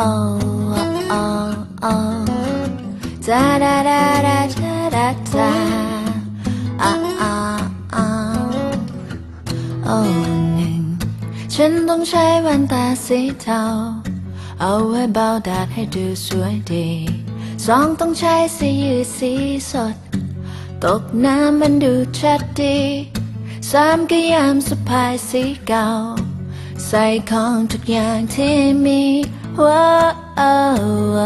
oh oh หนึ่งฉันต้องใช้วันตาสีเทา เอาไว้เบาดาดให้ดูสวยดีสองต้องใช้สียืดสีสด ตกน้ำมันดูชัดดีสามก็ยามสะพายสีเก่า ใส่ของทุกอย่างที่มี ว้าว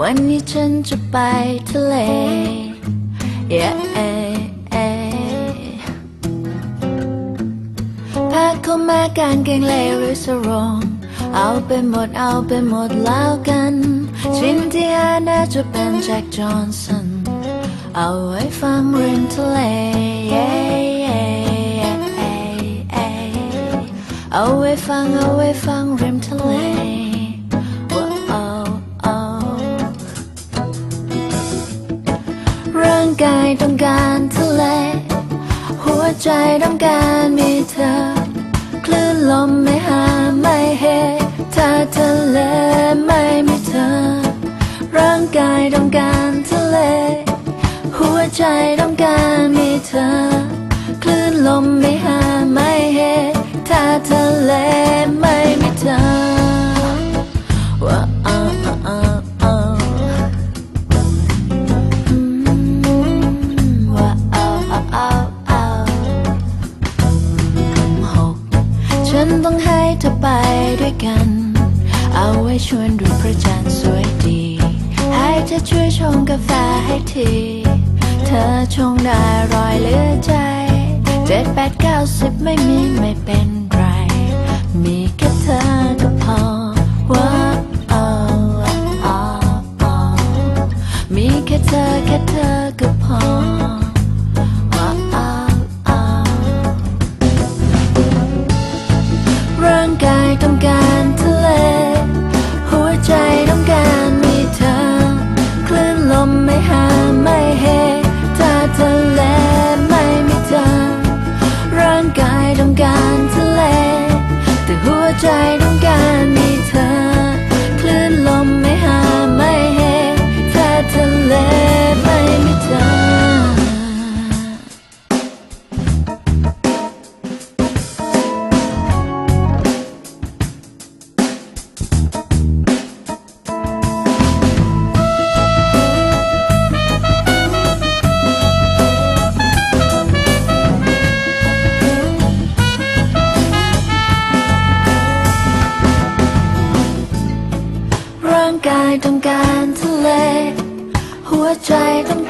วันนี้ฉันจะไปทะเล yeah ผ้าเข้ามากางเกงเลหรือสรงเอาไปหมดเอาไปหมดแล้วกันชิ้นที่อาน่าจะเป็นแจ็คจอห์นสัน เอาไว้ฟังริมทะเล เอาไว้ฟังเอาไว้ฟังริมทะเลว้าวร่างกายต้องการทะเล หัวใจต้องการมีเธอ คลื่นลมไม่หาไม่เหถ้าทะเลไม่มีเธอ ร่างกายต้องการทะเล หัวใจต้องการมีเธอ คลื่นลมไม่หาไม่ ทะเลไม่มีเธอว้าวอ้าวอ้าวอ้าว้าวอ้าอ้าวอ้าวอ้าวหกฉันต้องให้เธอไปด้วยกัน เอาไว้ชวนดูพระจันทร์สวยดี ให้เธอช่วยชงกาแฟให้ทีเธอชงได้อร่อยเหลือใจเจ็ดแปดเก้าสิบไม่มีไม่เป็น เธอแค่เธอก็พอว้าวอ้าวอ้าวร่างกายต้องการทะเล หัวใจต้องการมีเธอ คลื่นลมไม่หาไม่เหถ้าทะเลไม่มีเธอ ร่างกายต้องการทะเล แต่หัวใจ ต้องการทะเล หัวใจต้อง